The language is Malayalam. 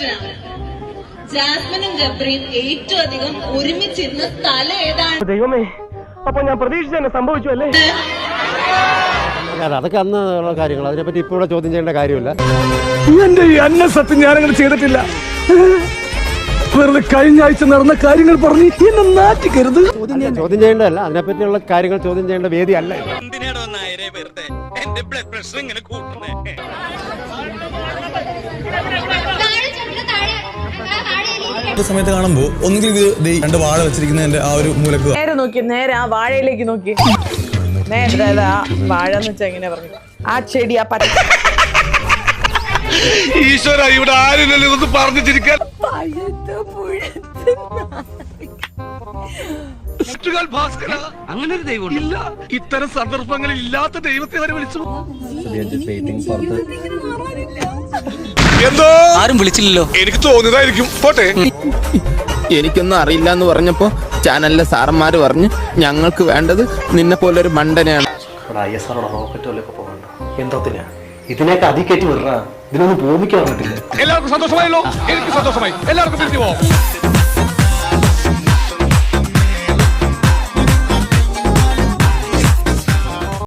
ക്വസ്റ്റ്യൻ ജാസ്മിനും ജബ്രിയും ഏറ്റവും അധികം ഒരുമിച്ചിരുന്ന സ്ഥലം ഏതാണ്? ദൈവമേ അപ്പൊ ഞാൻ പ്രതീക്ഷിച്ച തന്നെ സംഭവിച്ചു അല്ലേ? അതൊക്കെ അന്ന് ഉള്ള കാര്യങ്ങൾ. അതിനെപ്പറ്റി ഇപ്പോൾ ഇവിടെ ചോദ്യം ചെയ്യേണ്ട കാര്യമില്ല. എന്റെ ഈ അന്ന സത്യം ഞാനങ്ങനെ ചെയ്തിട്ടില്ല. വെറുതെ കഴിഞ്ഞ ആഴ്ച നടന്ന കാര്യങ്ങൾ പറഞ്ഞ് എന്നെ നാറ്റിക്കരുത്. ചോദ്യം ചെയ്യേണ്ടതല്ല. അതിനെപ്പറ്റിയുള്ള കാര്യങ്ങൾ ചോദ്യം ചെയ്യേണ്ട വേദി അല്ല എന്തിനാണോ നായരെ വെറുതെ? എന്റെ ബ്ലഡ് പ്രഷർ ഇങ്ങനെ കൂട്ടുന്നേ. സമയത്ത് കാണുമ്പോൾ ഒന്നുകിൽ ഇത് ദേ രണ്ട് വാഴ വെച്ചിരിക്കുന്നതിന്റെ ആ ഒരു മൂലക്ക് നേരെ നോക്കി നേരെ ആ വാഴയിലേക്ക് നോക്കി. നേരെ ആ വാഴ എന്ന് വെച്ചാ എങ്ങനെ പറഞ്ഞു ആ ചെടി ആ പറ്റ ഈശ്വര ഇവിടെ ആരില്ലല്ലോ ഇതൊന്നും പറഞ്ഞു ചിരിക്കാൻ. ഭാസ്കര. അങ്ങനെ ഒരു ദൈവം ഇല്ല. ഇത്തരം സന്ദർഭങ്ങളിൽ ഇല്ലാത്ത ദൈവത്തെ വരെ വിളിച്ചു. എന്തോ? ആരും വിളിച്ചില്ലല്ലോ. എനിക്ക് തോന്നിയതായിരിക്കും. പോട്ടെ. എനിക്കൊന്നും അറിയില്ല എന്ന് പറഞ്ഞപ്പോ ചാനലിലെ സാറന്മാര് പറഞ്ഞു ഞങ്ങൾക്ക് വേണ്ടത് നിന്നെ പോലെ ഒരു മണ്ടനെയാണ് ഐ എസ് ആറോടെ റോക്കറ്റ് വല്ലൊക്കെ പോകണ്ട. എന്തോത്തിനാ ഇതിനൊക്കെ അതി കയറ്റി ഇതിനൊന്നും പറ്റില്ല എല്ലാവർക്കും സന്തോഷമായല്ലോ. എനിക്ക് സന്തോഷമായി. എല്ലാവർക്കും പോവാം.